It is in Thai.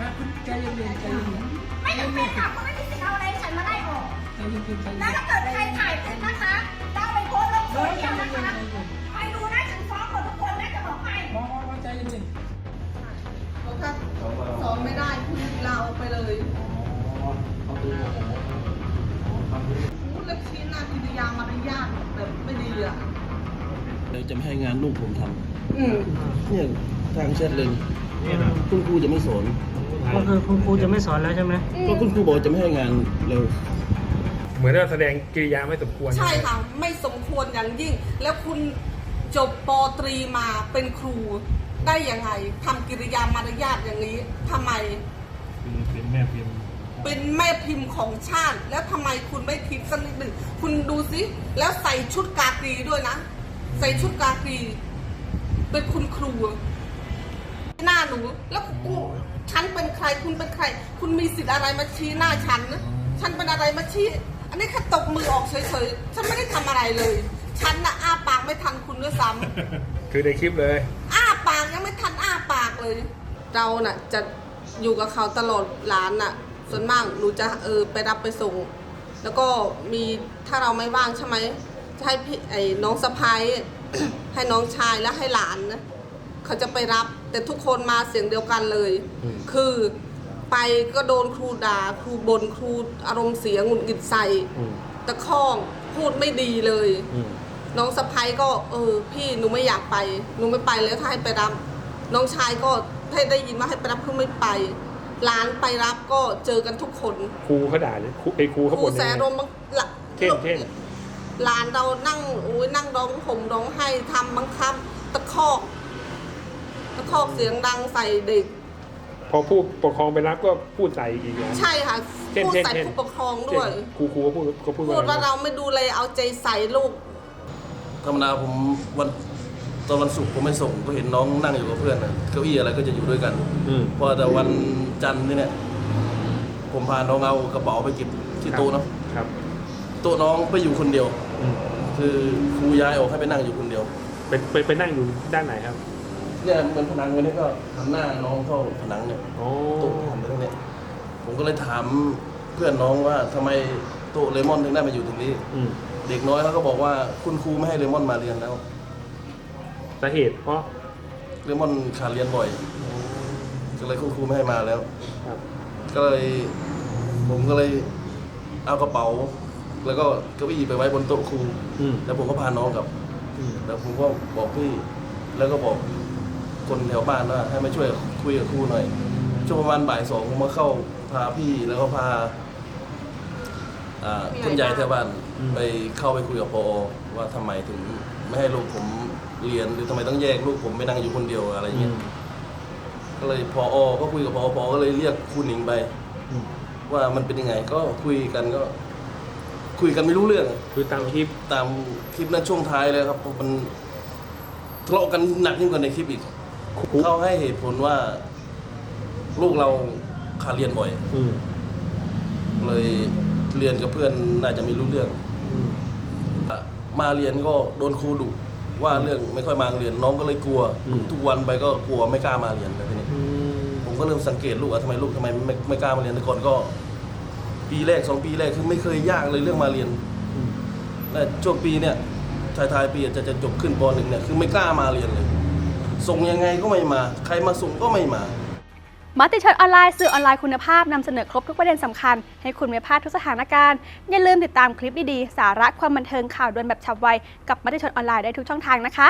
นะคุณใจเย็นๆใจเย็นไม่จำเป็นค่ะคุณไม่มีสิทธิ์เอาอะไรฉันมาไล่ออก ๆใจเย็นๆใจเย็นๆแล้วถ้าเกิดใครถ่ายคลิปนะคะแล้วเอาไปโพสต์ลงโซเชียลนะคะใครดูนะฉันฟ้องหมดทุกคนนะจะบอกให้ มองมองใจเย็นถ้าสอนไม่ได้คุณลาออกไปเลยๆอ๋อเขาดูบอกฟังดูพูดแล้วชี้หน้ากิริยามารยาทแบบไม่ดีอะ เดี๋ยวจะไม่ให้งานลูกผมทอืมำเนี่ยทางแชทเลย คุณครูจะไม่สอน ก็คือคุณครูจะไม่สอนแล้วใช่ไหมก็คุณครูบอกจะไม่ให้งานเราเหมือนว่าแสดงกิริยาไม่สมควร ใช่ค่ะ ไม่สมควรอย่างยิ่ง แล้วคุณจบปตรีมาเป็นครูได้ยังไงทำกิริยามารยาทอย่างนี้ทำไม เป็นแม่พิมพ์ เป็นแม่พิมพ์ของชาติ แล้วทำไมคุณไม่คิดสักนิดหนึ่งคุณดูสิแล้วใส่ชุดกากีด้วยนะ ใส่ชุดกากีเป็นคุณครูห น้าหนูแล้วกูฉันเป็นใครคุณเป็นใคร คุณมีสิทธิ์อะไรมาชี้หน้าฉันนะฉันเป็นอะไรมาชี้อันนี้แค่ตบมือออกเฉยๆฉันไม่ได้ทำอะไรเลย ฉันน่ะอ้าปากไม่ทันคุณด้วยซ้ำ คือในคลิปเลย อ้าปากยังไม่ทันอ้าปากเลย เราน่ะจะอยู่กับเขาตลอดหลานน่ะ ส่วนมากหนูจะเออไปรับไปส่ง แล้วก็มีถ้าเราไม่ว่างใช่ไหมจะให้พี่ไอ้น้องสะพ้าย ให้น้องชายและให้หลานนะ เขาจะไปรับ แต่ทุกคนมาเสียงเดียวกันเลยคือไปก็โดนครูด่าครูบนครูอารมณ์เสียหงุดหงิดใส่ตะคอกพูดไม่ดีเลยน้องสะพ้ายก็เออ พี่หนูไม่อยากไปหนูไม่ไปแล้วถ้าให้ไปรับ น้องชายก็ถ้าได้ยินว่าให้ไปรับคือไม่ไปหลานไปรับก็เจอกันทุกคนครูเขาด่าเลยครูไอ้ครูเขาครูบ่นแสยังไง รมบางละเช่นเช่น หลานเรานั่งโอ้ยนั่งร้องห่มร้องไห้ทำบังคับตะคอก ตะคอกเสียงดังใส่เด็ก พอผู้ปกครองไปรับก็พูดใส่อีกอย่างใช่ค่ะเช่นพูดเช่นใส่เช่น ผู้ปกครองด้วยเช่นครูครูก็พูดก็พูดพูดว่าอะไรเราไม่ดูแลเอาใจใส่ลูก ธรรมดาผมวันตอนวันศุกร์ผมไม่ส่งก็เห็นน้องนั่งอยู่กับเพื่อนนะเก้าอี้อะไรก็จะอยู่ด้วยกันอืม พอแต่วันจันทร์นี่เนี่ยผมพาน้องเอากระเป๋าไปเก็บที่โต๊ะเนาะครับโต๊ะน้องไปอยู่คนเดียว อืมคือครูย้ายออกให้ไปนั่งอยู่คนเดียว ไปไปไปนั่งอยู่ด้านไหนครับ เนี่ยเหมือนผนังวันนี้ก็หันหน้าน้องเข้าผนังเนี่ยโอ้โต๊ะหันไปตรงเนี้ยผมก็เลยถามเพื่อนน้องว่าทำไมโต๊ะเลมอนถึงได้มาอยู่ตรงนี้ อืมเด็กน้อยเขาก็บอกว่าคุณครูไม่ให้เลมอนมาเรียนแล้ว สาเหตุเพราะเลมอนขาดเรียนบ่อย ก็เลยคุณครูไม่ให้มาแล้ว ครับก็เลย ผมก็เลยเอากระเป๋า แล้วก็เก้าอี้ไปไว้บนโต๊ะครู อืมแล้วผมก็พาน้องกลับ อืมแล้วผมก็บอกพี่ แล้วก็บอก คนแถวบ้านว่าให้มาช่วยคุยกับครูหน่อย ช่วงประมาณบ่ายสองผมมาเข้าพาพี่แล้วก็พาอ่าผู้ใหญ่คนใหญ่แถวบ้านอืมไปเข้าไปคุยกับพอว่าทำไมถึงไม่ให้ลูกผมเรียนหรือทำไมต้องแยกลูกผมไปนั่งอยู่คนเดียวอะไรอย่างอืเงี้ยมก็เลยพอก็คุยกับพอพอก็เลยเรียกครูหนิงไป อืมว่ามันเป็นยังไงก็คุยกันก็ คุยกันไม่รู้เรื่อง คือตามคลิปตามคลิปนั้นช่วงท้ายเลยครับเพราะมันทะเลาะกันหนักยิ่งกว่าในคลิปอีกครู เขาให้เหตุผลว่า ลูกเราขาดเรียนบ่อยอืมเลยเรียนกับเพื่อนน่าจะไม่รู้เรื่องอืมอะมาเรียนก็โดนครูดุว่าเรื่องไม่ค่อยมาเรียนน้องก็เลยกลัวทุกวันไปก็กลัวไม่กล้ามาเรียนเลยทีนี้ อืมผมก็เริ่มสังเกตลูกว่าทำไมลูกทำไมไม่ไม่กล้ามาเรียนแต่ก่อนก็ ปีแรกสองปีแรกคือไม่เคยยากเลยเรื่องมาเรียนอืมแต่ช่วงปีเนี่ยท้ายท้ายๆปีจะจะจบขึ้นปหนึ่งเนี่ยคือไม่กล้ามาเรียนเลย ส่งยังไงก็ไม่มา ใครมาส่งก็ไม่มา มติชนออนไลน์สื่อออนไลน์คุณภาพนำเสนอครบทุกประเด็นสำคัญ ให้คุณไม่พลาดทุกสถานการณ์ อย่าลืมติดตามคลิปดีๆ สาระความบันเทิงข่าวด่วนแบบฉับไว กับมติชนออนไลน์ได้ทุกช่องทางนะคะ